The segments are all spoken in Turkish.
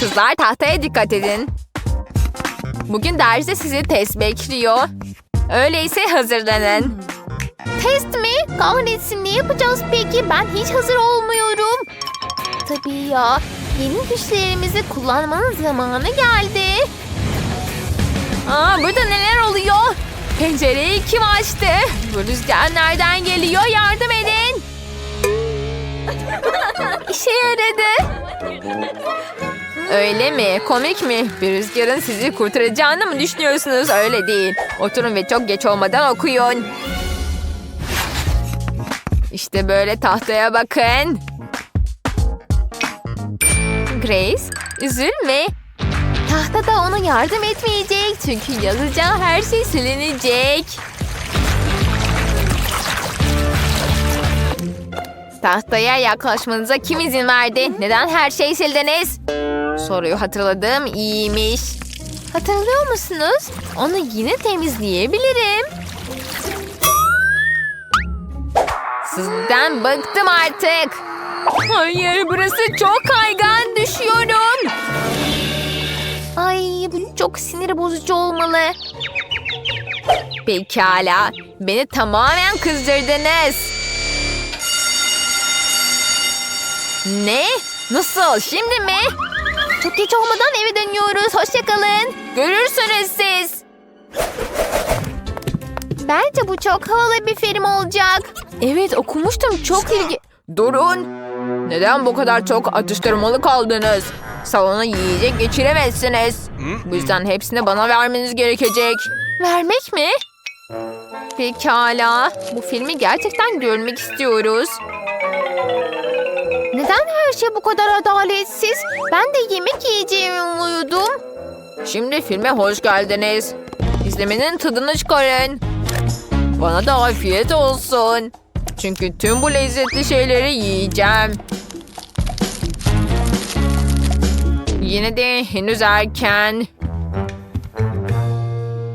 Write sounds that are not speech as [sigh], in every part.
Kızlar tahtaya dikkat edin. Bugün derste sizi test bekliyor. Öyleyse hazırlanın. Test mi? Kahretsin ne yapacağız peki? Ben hiç hazır olmuyorum. Tabii ya. Yeni güçlerimizi kullanmanın zamanı geldi. Aa, burada neler oluyor? Pencereyi kim açtı? Bu rüzgar nereden geliyor? Yardım edin. [laughs] İşe yaradı. Öyle mi? Komik mi? Bir rüzgarın sizi kurtaracağını mı düşünüyorsunuz? Öyle değil. Oturun ve çok geç olmadan okuyun. İşte böyle tahtaya bakın. Grace, üzülme. Tahtada ona yardım etmeyecek. Çünkü yazacağı her şey silinecek. Tahtaya yaklaşmanıza kim izin verdi? Neden her şeyi sildiniz? Soruyu hatırladım. İyiymiş. Hatırlıyor musunuz? Onu yine temizleyebilirim. Sizden bıktım artık. Hayır burası çok kaygan düşüyorum. Ay bu çok sinir bozucu olmalı. Pekala. Beni tamamen kızdırdınız. Ne? Nasıl? Şimdi mi? Çok geç olmadan eve dönüyoruz. Hoşçakalın. Görürsünüz siz. Bence bu çok havalı bir film olacak. Evet okumuştum çok ilgi... Durun. Neden bu kadar çok atıştırmalı kaldınız? Salona yiyecek geçiremezsiniz. Bu yüzden hepsini bana vermeniz gerekecek. Vermek mi? Pekala. Bu filmi gerçekten görmek istiyoruz. Neden her şey bu kadar adaletsiz? Ben de yemek yiyeceğimi umuyordum. Şimdi filme hoş geldiniz. İzlemenin tadını çıkarın. Bana da afiyet olsun. Çünkü tüm bu lezzetli şeyleri yiyeceğim. Yine de henüz erken.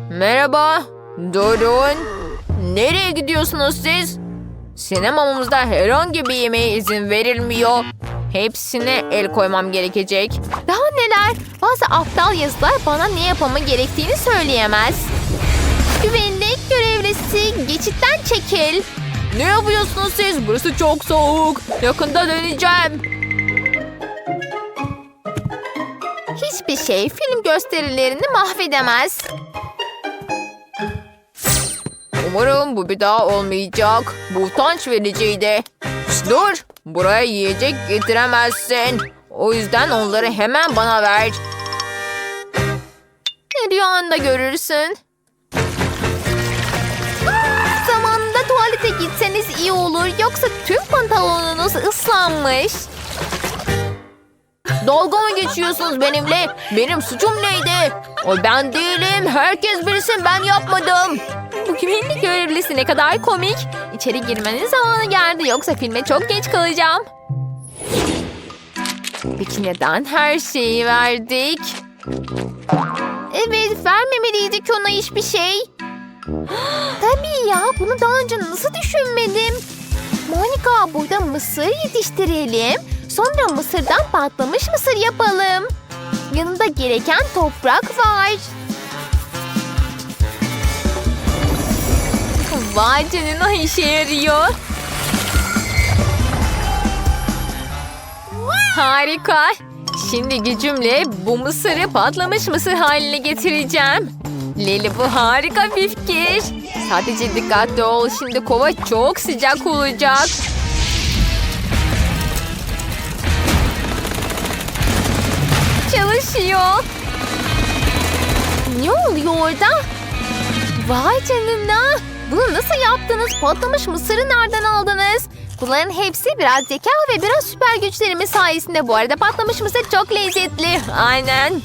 Merhaba. Durun. Nereye gidiyorsunuz siz? Sinemamızda herhangi bir yemeğe izin verilmiyor. Hepsine el koymam gerekecek. Daha neler? Bazı aptal yazılar bana ne yapmamı gerektiğini söyleyemez. Güvenlik görevlisi geçitten çekil. Ne yapıyorsunuz siz? Burası çok soğuk. Yakında döneceğim. Hiçbir şey film gösterilerini mahvedemez. Umarım bu bir daha olmayacak. Bu utanç vericiydi. Dur. Buraya yiyecek getiremezsin. O yüzden onları hemen bana ver. Rüyanda görürsün. Zamanında tuvalete gitseniz iyi olur. Yoksa tüm pantolonunuz ıslanmış. Dalga mı geçiyorsunuz benimle? Benim suçum neydi? O ben değilim. Herkes bilsin ben yapmadım. Bu güvenlik görevlisi ne kadar komik. İçeri girmenin zamanı geldi. Yoksa filme çok geç kalacağım. Peki neden her şeyi verdik? Evet vermemeliydik ona hiçbir şey. [gasps] Tabii ya bunu daha önce nasıl düşünmedim? Monika burada mısır yetiştirelim. Sonra mısırdan patlamış mısır yapalım. Yanında gereken toprak var. Vay canına işe yarıyor. Harika. Şimdi gücümle bu mısırı patlamış mısır haline getireceğim. Leli bu harika bir fikir. Sadece dikkatli ol. Şimdi kova çok sıcak olacak. Çalışıyor. Ne oluyor orada? Vay canına. Bunu nasıl yaptınız? Patlamış mısırı nereden aldınız? Bunların hepsi biraz zeka ve biraz süper güçlerimiz sayesinde. Bu arada patlamış mısır çok lezzetli. [laughs] Aynen.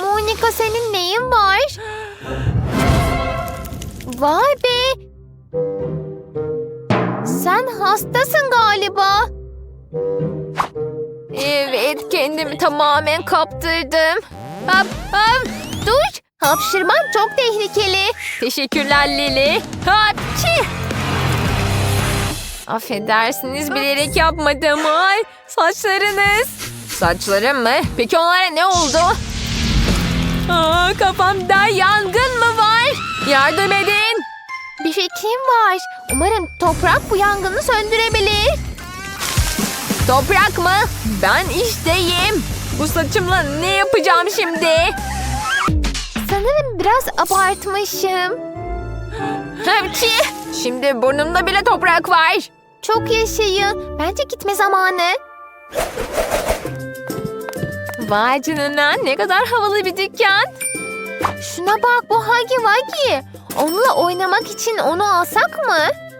Monika senin neyin var? [gasps] Vay be. Sen hastasın galiba. Evet kendimi tamamen kaptırdım. Hop hop. Dur. Hapşırman çok tehlikeli. Teşekkürler Lili. Hapçı. Affedersiniz bilerek yapmadım. Ay saçlarınız. Saçlarım mı? Peki onlara ne oldu? Aa, kafamda yangın mı var? Yardım edin. Bir fikrim var. Umarım toprak bu yangını söndürebilir. Toprak mı? Ben işteyim. Bu saçımla ne yapacağım şimdi? Sanırım biraz abartmışım. Hepçi. Şimdi burnumda bile toprak var. Çok yaşayın. Bence gitme zamanı. Vay canına ne kadar havalı bir dükkan. Şuna bak bu Hagi Wagi. Onunla oynamak için onu alsak mı?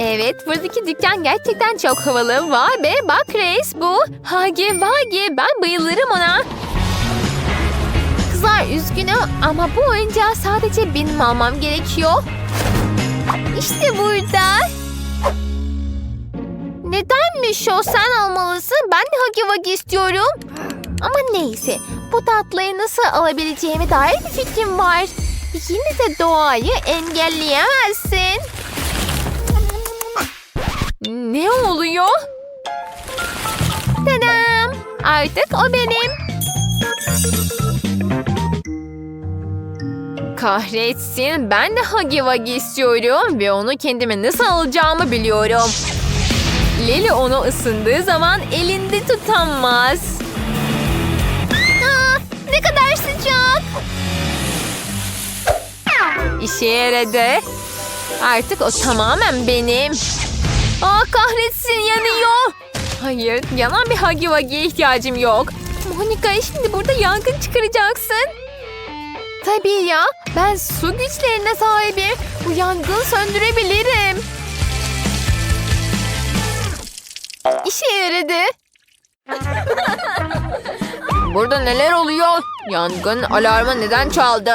Evet buradaki dükkan gerçekten çok havalı. Vay be bak reis bu. Hagi Vagi ben bayılırım ona. Kızlar üzgünüm ama bu oyuncağı sadece benim almam gerekiyor. İşte burada. Nedenmiş o? Sen almalısın. Ben de Hagi Wagi istiyorum. Ama neyse. Bu tatlıyı nasıl alabileceğime dair bir fikrim var. Yine de doğayı engelleyemezsin. Ne oluyor? Tadam! Artık o benim. Kahretsin ben de Hagi Wagi istiyorum ve onu kendime nasıl alacağımı biliyorum. Leli onu ısındığı zaman elinde tutamaz. Aa, ne kadar sıcak. İşe yaradı. Artık o tamamen benim. Aa kahretsin yanıyor. Hayır yanan bir Hagi Wagi'ye ihtiyacım yok. Monika şimdi burada yangın çıkaracaksın. Tabii ya. Ben su güçlerine sahibim. Bu yangını söndürebilirim. İşe yaradı. [laughs] Burada neler oluyor? Yangın alarmı neden çaldı?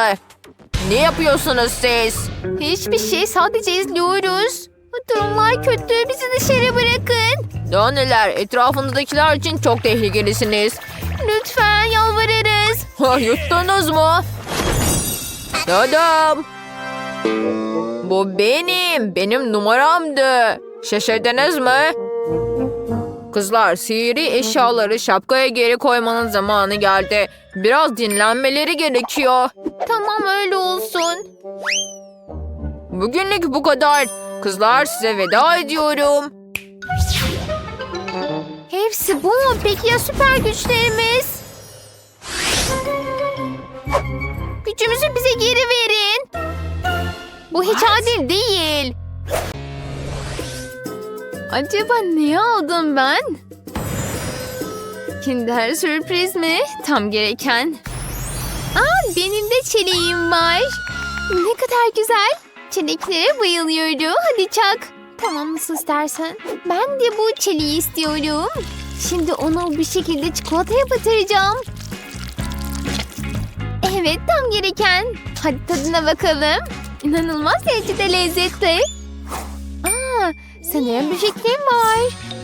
Ne yapıyorsunuz siz? Hiçbir şey sadece izliyoruz. Durumlar kötü. Bizi dışarı bırakın. Daha neler? Etrafınızdakiler için çok tehlikelisiniz. Lütfen yalvarırız. Ha, yuttunuz mu? Dadam. Bu benim. Benim numaramdı. Şaşırdınız mı? Kızlar sihirli eşyaları şapkaya geri koymanın zamanı geldi. Biraz dinlenmeleri gerekiyor. Tamam öyle olsun. Bugünlük bu kadar. Kızlar size veda ediyorum. Hepsi bu mu? Peki ya süper güçlerimiz? Gücümüzü bize geri verin. Bu hiç adil değil. Acaba ne aldım ben? Kinder sürpriz mi? Tam gereken. Aa, benim de çeleğim var. Ne kadar güzel. Çeleklere bayılıyorum. Hadi çak. Tamam nasıl istersen. Ben de bu çeliği istiyorum. Şimdi onu bir şekilde çikolataya batıracağım. Evet tam gereken. Hadi tadına bakalım. İnanılmaz derecede lezzetli. Aa, sanırım bir fikrim var.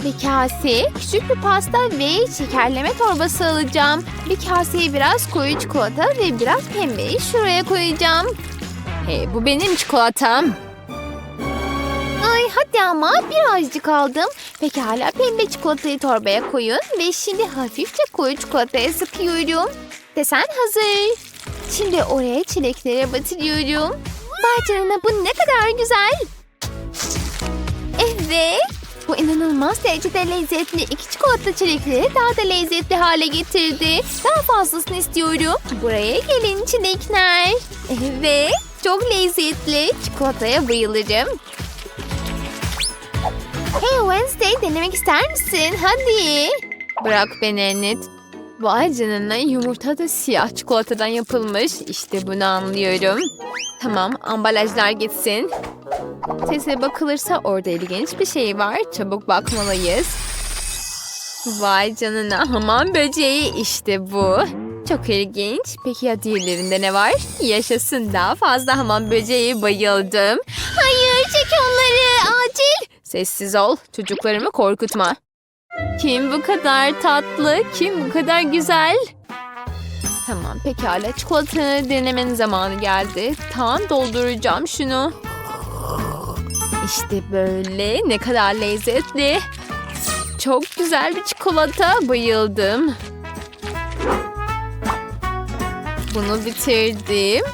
Bir kase, küçük bir pasta ve şekerleme torbası alacağım. Bir kaseye biraz koyu çikolata ve biraz pembeyi şuraya koyacağım. Hey, bu benim çikolatam. Ay hadi ama birazcık aldım. Pekala pembe çikolatayı torbaya koyun ve şimdi hafifçe koyu çikolataya sıkıyorum. Desen hazır. Şimdi oraya çileklere batırıyorum. Canına bu ne kadar güzel. Evet. Bu inanılmaz derecede lezzetli iki çikolata çilekleri daha da lezzetli hale getirdi. Daha fazlasını istiyorum. Buraya gelin çilekler. Evet. Çok lezzetli. Çikolataya bayılırım. Hey Wednesday denemek ister misin? Hadi. Bırak beni Enid. Vay canına yumurta da siyah çikolatadan yapılmış. İşte bunu anlıyorum. Tamam ambalajlar gitsin. Sese bakılırsa orada ilginç bir şey var. Çabuk bakmalıyız. Vay canına hamam böceği işte bu. Çok ilginç. Peki ya diğerlerinde ne var? Yaşasın daha fazla hamam böceği bayıldım. Hayır çek onları acil. Sessiz ol. Çocuklarımı korkutma. Kim bu kadar tatlı? Kim bu kadar güzel? Tamam pekala. Çikolatanı denemenin zamanı geldi. Tam dolduracağım şunu. İşte böyle ne kadar lezzetli. Çok güzel bir çikolata bayıldım. Bunu bitirdim.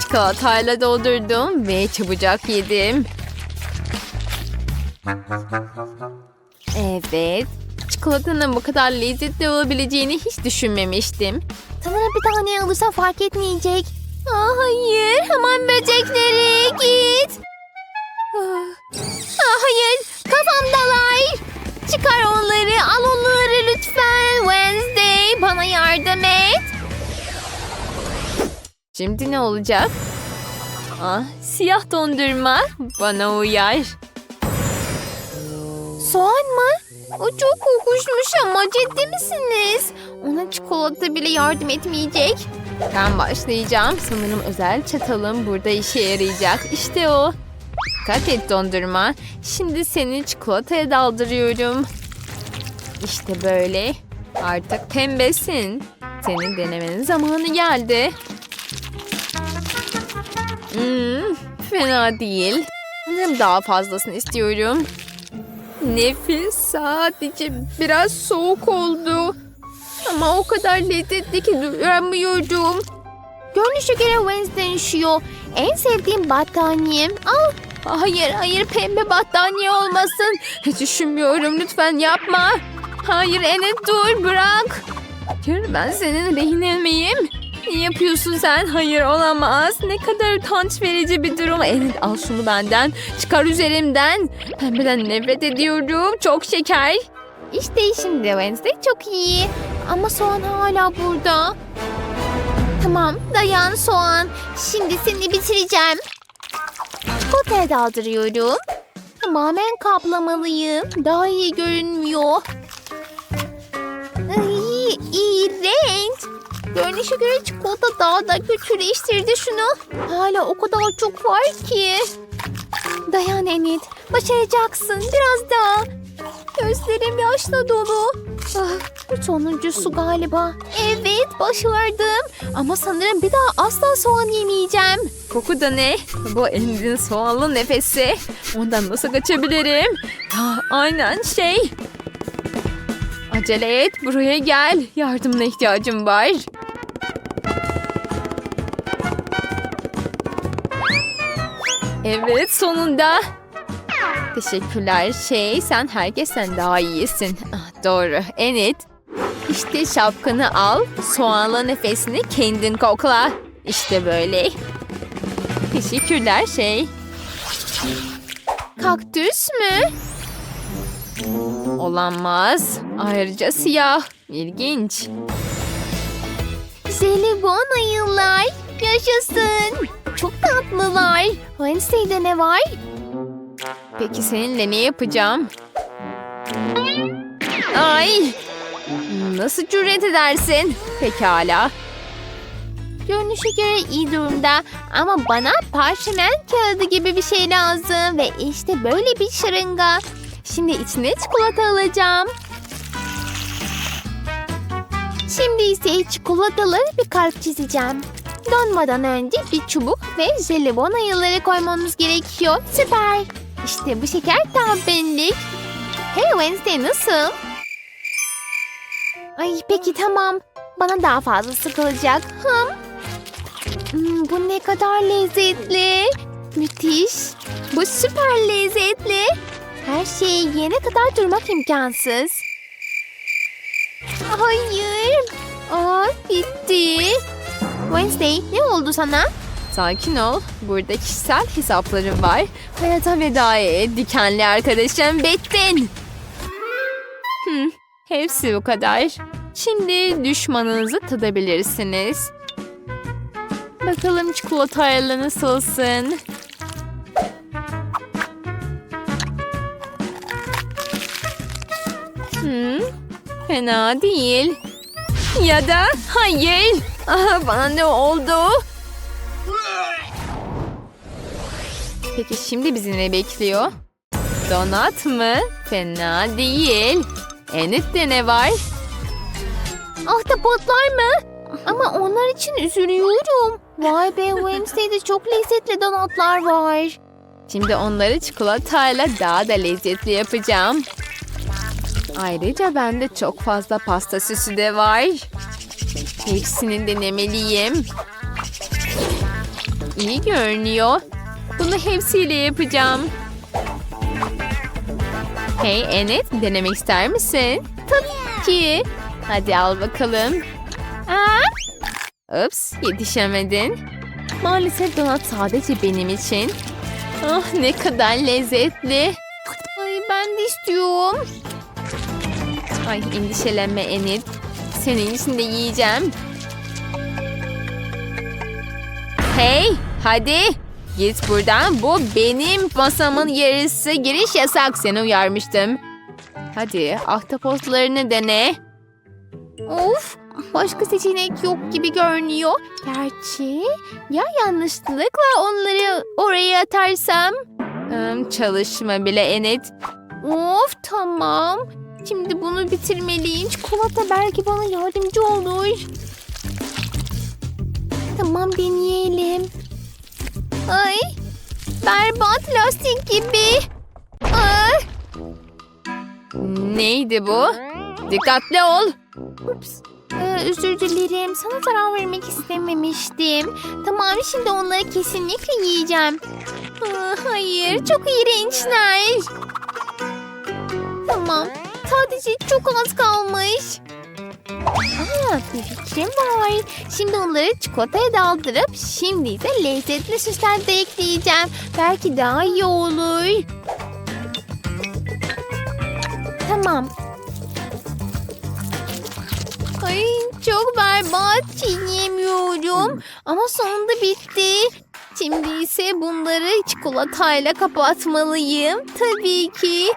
Çikolatayla doldurdum ve çabucak yedim. Evet, çikolatanın bu kadar lezzetli olabileceğini hiç düşünmemiştim. Sanırım bir tane alırsam fark etmeyecek. Aa, hayır. Hemen böceklere git. Ah, ah, hayır. Kafamdalar. Çıkar onları. Al onları lütfen. Wednesday bana yardım et. Şimdi ne olacak? Ah, siyah dondurma bana uyar. Soğan mı? O çok kokuşmuş ama ciddi misiniz? Ona çikolata bile yardım etmeyecek. Ben başlayacağım. Sanırım özel çatalım burada işe yarayacak. İşte o. Dikkat et dondurma. Şimdi seni çikolataya daldırıyorum. İşte böyle. Artık pembesin. Senin denemenin zamanı geldi. Hmm, fena değil. Sanırım daha fazlasını istiyorum. Nefis sadece biraz soğuk oldu. Ama o kadar lezzetli ki duramıyorum. Görünüşe göre Wednesday üşüyor. En sevdiğim battaniyem. Al. Hayır hayır pembe battaniye olmasın. Düşünmüyorum lütfen yapma. Hayır Enet dur bırak. Hayır ben senin rehine miyim? Ne yapıyorsun sen? Hayır olamaz. Ne kadar utanç verici bir durum. Enet al şunu benden. Çıkar üzerimden. Pembeden nefret ediyorum. Çok şeker. İşte şimdi Wednesday çok iyi. Ama soğan hala burada. Tamam dayan soğan. Şimdi seni bitireceğim. Çikolataya daldırıyorum. Tamamen kaplamalıyım. Daha iyi görünmüyor. Ay, iğrenç. Görünüşe göre çikolata daha da kötüleştirdi şunu. Hala o kadar çok var ki. Dayan Enid. Başaracaksın. Biraz daha. Gözlerim yaşla dolu. Ah, sonuncusu galiba. Evet başardım. Ama sanırım bir daha asla soğan yemeyeceğim. Koku da ne? Bu Enet'in soğanlı nefesi. Ondan nasıl kaçabilirim? Ha, aynen şey. Acele et buraya gel. Yardımına ihtiyacım var. Evet sonunda. Teşekkürler şey sen herkesten daha iyisin. Ah, doğru Enet. İşte şapkanı al. Soğanlı nefesini kendin kokla. İşte böyle. Teşekkürler şey. Kaktüs mü? Olamaz. Ayrıca siyah. İlginç. Jelibon ayılar. Yaşasın. Çok tatlılar. Wednesday'de ne var? Peki seninle ne yapacağım? Ay! Nasıl cüret edersin? Pekala. Görünüşe göre iyi durumda ama bana parşömen kağıdı gibi bir şey lazım ve işte böyle bir şırınga. Şimdi içine çikolata alacağım. Şimdi ise çikolatalı bir kalp çizeceğim. Donmadan önce bir çubuk ve jelibon ayıları koymamız gerekiyor. Süper. İşte bu şeker tam benlik. Hey Wednesday nasıl? Ay peki tamam. Bana daha fazla sıkılacak. Hım. Hmm, bu ne kadar lezzetli. Müthiş. Bu süper lezzetli. Her şeyi yene kadar durmak imkansız. Hayır. Aa, bitti. Wednesday ne oldu sana? Sakin ol. Burada kişisel hesaplarım var. Hayata veda et. Dikenli arkadaşım Bettin. Hmm, hepsi bu kadar. Şimdi düşmanınızı tadabilirsiniz. Bakalım çikolatayla nasılsın? Hmm, fena değil. Ya da hayır. Aha, bana ne oldu? Peki şimdi bizi ne bekliyor? Donat mı? Fena değil. Enet'te ne var? Ahtapotlar mı? Ama onlar için üzülüyorum. Vay be Wednesday'de çok lezzetli donatlar var. Şimdi onları çikolatayla daha da lezzetli yapacağım. Ayrıca bende çok fazla pasta süsü de var. Hepsini denemeliyim. İyi görünüyor. Bunu hepsiyle yapacağım. Hey Enet, denemek ister misin? Tabii ki. Hadi al bakalım. Aa! Ups, yetişemedin. Maalesef donat sadece benim için. Ah ne kadar lezzetli. Ay ben de istiyorum. Ay endişelenme Enid. Senin için de yiyeceğim. Hey hadi git buradan. Bu benim masamın yarısı. Giriş yasak seni uyarmıştım. Hadi ahtapotlarını dene. Of başka seçenek yok gibi görünüyor. Gerçi ya yanlışlıkla onları oraya atarsam? Çalışma bile Enid. Of tamam. Şimdi bunu bitirmeliyim. Çikolata belki bana yardımcı olur. Tamam deneyelim. Ay berbat lastik gibi. Ay, Neydi bu? Dikkatli ol. ups. Ee, özür dilerim. Sana zarar vermek istememiştim. Tamam şimdi onları kesinlikle yiyeceğim. Aa, hayır çok iğrençler. Tamam. Sadece çok az kalmış. Aa, bir fikrim var. Şimdi onları çikolataya daldırıp şimdi ise lezzetli süsler de ekleyeceğim. Belki daha iyi olur. Tamam. Ay çok berbat çiğneyemiyorum. Ama sonunda bitti. Şimdi ise bunları çikolatayla kapatmalıyım. Tabii ki.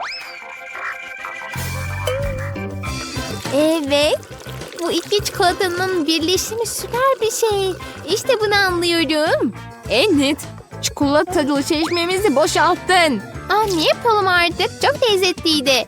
Evet. Bu iki çikolatanın birleşimi süper bir şey. İşte bunu anlıyorum. Enid çikolatalı çeşmemizi boşalttın. Aa, ne yapalım artık? Çok lezzetliydi.